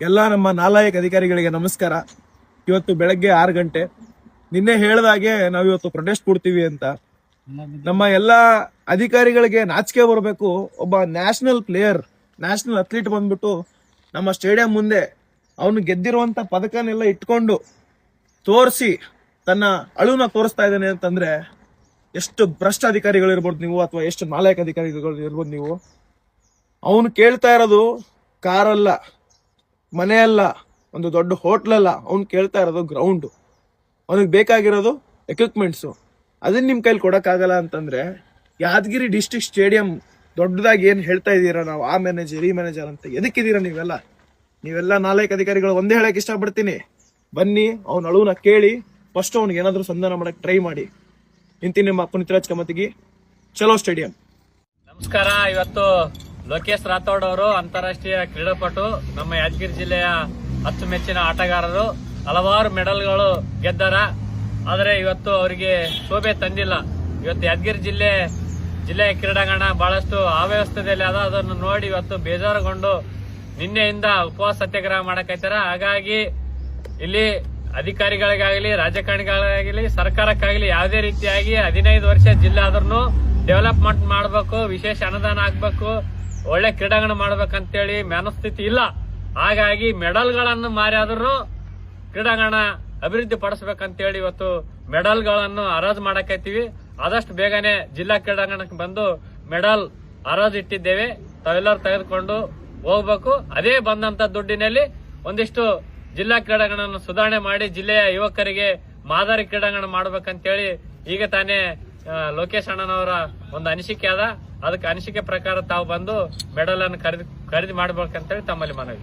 ಎಲ್ಲ ನಮ್ಮ ನಾಲಾಯಕ ಅಧಿಕಾರಿಗಳಿಗೆ ನಮಸ್ಕಾರ. ಇವತ್ತು ಬೆಳಗ್ಗೆ ಆರು ಗಂಟೆ. ನಿನ್ನೆ ಹೇಳಿದಾಗೆ ನಾವು ಇವತ್ತು ಪ್ರೊಟೆಸ್ಟ್ ಕೊಡ್ತೀವಿ ಅಂತ. ನಮ್ಮ ಎಲ್ಲ ಅಧಿಕಾರಿಗಳಿಗೆ ನಾಚಿಕೆ ಬರಬೇಕು. ಒಬ್ಬ ನ್ಯಾಷನಲ್ ಪ್ಲೇಯರ್ ನ್ಯಾಷನಲ್ ಅಥ್ಲೀಟ್ ಬಂದ್ಬಿಟ್ಟು ನಮ್ಮ ಸ್ಟೇಡಿಯಂ ಮುಂದೆ ಅವನು ಗೆದ್ದಿರುವಂತ ಪದಕನೆಲ್ಲ ಇಟ್ಕೊಂಡು ತೋರಿಸಿ ತನ್ನ ಅಳುನ ತೋರಿಸ್ತಾ ಇದ್ದಾನೆ ಅಂತಂದ್ರೆ ಎಷ್ಟು ಭ್ರಷ್ಟ ಅಧಿಕಾರಿಗಳು ಇರ್ಬೋದು ನೀವು ಅಥವಾ ಎಷ್ಟು ನಾಲಾಯಕ ಅಧಿಕಾರಿಗಳು ಇರ್ಬೋದು ನೀವು. ಅವನು ಕೇಳ್ತಾ ಇರೋದು ಕಾರಲ್ಲ. ಮನೆ ಅಲ್ಲ, ಒಂದು ದೊಡ್ಡ ಹೋಟ್ಲ್ ಅಲ್ಲ, ಅವ್ನು ಕೇಳ್ತಾ ಇರೋದು ಗ್ರೌಂಡ್ ಅವನಿಗೆ ಬೇಕಾಗಿರೋದು ಎಕ್ವಿಪ್ಮೆಂಟ್ಸು ಅದನ್ನ ನಿಮ್ಮ ಕೈಲಿ ಕೊಡೋಕ್ಕಾಗಲ್ಲ ಅಂತಂದ್ರೆ, ಯಾದಗಿರಿ ಡಿಸ್ಟಿಕ್ ಸ್ಟೇಡಿಯಂ ದೊಡ್ಡದಾಗಿ ಏನು ಹೇಳ್ತಾ ಇದ್ದೀರಾ ನಾವು, ಆ ಮ್ಯಾನೇಜರ್ ಈ ಮ್ಯಾನೇಜರ್ ಅಂತ ಎದಕ್ಕಿದ್ದೀರಾ ನೀವೆಲ್ಲ? ನೀವೆಲ್ಲ ನಾಲ್ಕು ಅಧಿಕಾರಿಗಳು ಒಂದೇ ಹೇಳಕ್ ಇಷ್ಟಪಡ್ತೀನಿ. ಬನ್ನಿ, ಅವ್ನ ಅಳುವನ್ನ ಕೇಳಿ ಫಸ್ಟ್ ಅವ್ನಿಗೆ ಏನಾದರೂ ಸಂಧಾನ ಮಾಡಕ್ ಟ್ರೈ ಮಾಡಿ. ನಿಂತಿ ನಿಮ್ಮ ಪುನೀತ್ ಕಮತಿಗಿ, ಚಲೋ ಸ್ಟೇಡಿಯಂ ನಮಸ್ಕಾರ, ಇವತ್ತು ಲೋಕೇಶ್ ರಾಥೋಡ್ ಅವರು ಅಂತಾರಾಷ್ಟ್ರೀಯ ಕ್ರೀಡಾಪಟು, ನಮ್ಮ ಯಾದಗಿರಿ ಜಿಲ್ಲೆಯ ಅಚ್ಚುಮೆಚ್ಚಿನ ಆಟಗಾರರು. ಹಲವಾರು ಮೆಡಲ್ಗಳು ಗೆದ್ದಾರ. ಆದರೆ ಇವತ್ತು ಅವರಿಗೆ ಶೋಭೆ ತಂದಿಲ್ಲ. ಇವತ್ತು ಯಾದಗಿರಿ ಜಿಲ್ಲೆ ಜಿಲ್ಲೆಯ ಕ್ರೀಡಾಂಗಣ ಬಹಳಷ್ಟು ಅವ್ಯವಸ್ಥೆಯಲ್ಲಿ ಅದ. ಅದನ್ನು ನೋಡಿ ಇವತ್ತು ಬೇಜಾರುಗೊಂಡು ನಿನ್ನೆಯಿಂದ ಉಪವಾಸ ಸತ್ಯಾಗ್ರಹ ಮಾಡಕೈತಾರ. ಹಾಗಾಗಿ ಇಲ್ಲಿ ಅಧಿಕಾರಿಗಳಿಗಾಗಲಿ, ರಾಜಕಾರಣಿಗಳಿಗಾಗಲಿ, ಸರ್ಕಾರಕ್ಕಾಗಲಿ ಯಾವುದೇ ರೀತಿಯಾಗಿ ಹದಿನೈದು ವರ್ಷ ಜಿಲ್ಲೆ ಆದ್ರೂ ಡೆವಲಪ್ಮೆಂಟ್ ಮಾಡಬೇಕು, ವಿಶೇಷ ಅನುದಾನ ಹಾಕ್ಬೇಕು. ಒಳ್ಳೆ ಕ್ರೀಡಾಂಗಣ ಮಾಡ್ಬೇಕಂತೇಳಿ ಮನಸ್ಥಿತಿ ಇಲ್ಲ. ಹಾಗಾಗಿ ಮೆಡಲ್ಗಳನ್ನು ಮಾರಿ ಆದ್ರೂ ಕ್ರೀಡಾಂಗಣ ಅಭಿವೃದ್ಧಿ ಪಡಿಸ್ಬೇಕಂತೇಳಿ ಇವತ್ತು ಮೆಡಲ್ಗಳನ್ನು ಹರಾಜು ಮಾಡಕೈತಿವಿ. ಆದಷ್ಟು ಬೇಗನೆ ಜಿಲ್ಲಾ ಕ್ರೀಡಾಂಗಣಕ್ಕೆ ಬಂದು ಮೆಡಲ್ ಹರಾಜು ಇಟ್ಟಿದ್ದೇವೆ. ತಾವೆಲ್ಲರೂ ತೆಗೆದುಕೊಂಡು ಹೋಗ್ಬೇಕು. ಅದೇ ಬಂದಂತ ದುಡ್ಡಿನಲ್ಲಿ ಒಂದಿಷ್ಟು ಜಿಲ್ಲಾ ಕ್ರೀಡಾಂಗಣ ಸುಧಾರಣೆ ಮಾಡಿ ಜಿಲ್ಲೆಯ ಯುವಕರಿಗೆ ಮಾದರಿ ಕ್ರೀಡಾಂಗಣ ಮಾಡ್ಬೇಕಂತೇಳಿ ಈಗ ತಾನೇ ಲೋಕೇಶ್ ಅಣ್ಣನವರ ಒಂದು ಅನಿಸಿಕೆ ಅದ. ಅದಕ್ಕೆ ಅನಿಸಿಕೆ ಪ್ರಕಾರ ತಾವು ಬಂದು ಮೆಡಲ್ ಅನ್ನು ಖರೀದಿ ಖರೀದಿ ಮಾಡ್ಬೇಕಂತೇಳಿ ತಮ್ಮಲ್ಲಿ ಮನವಿ.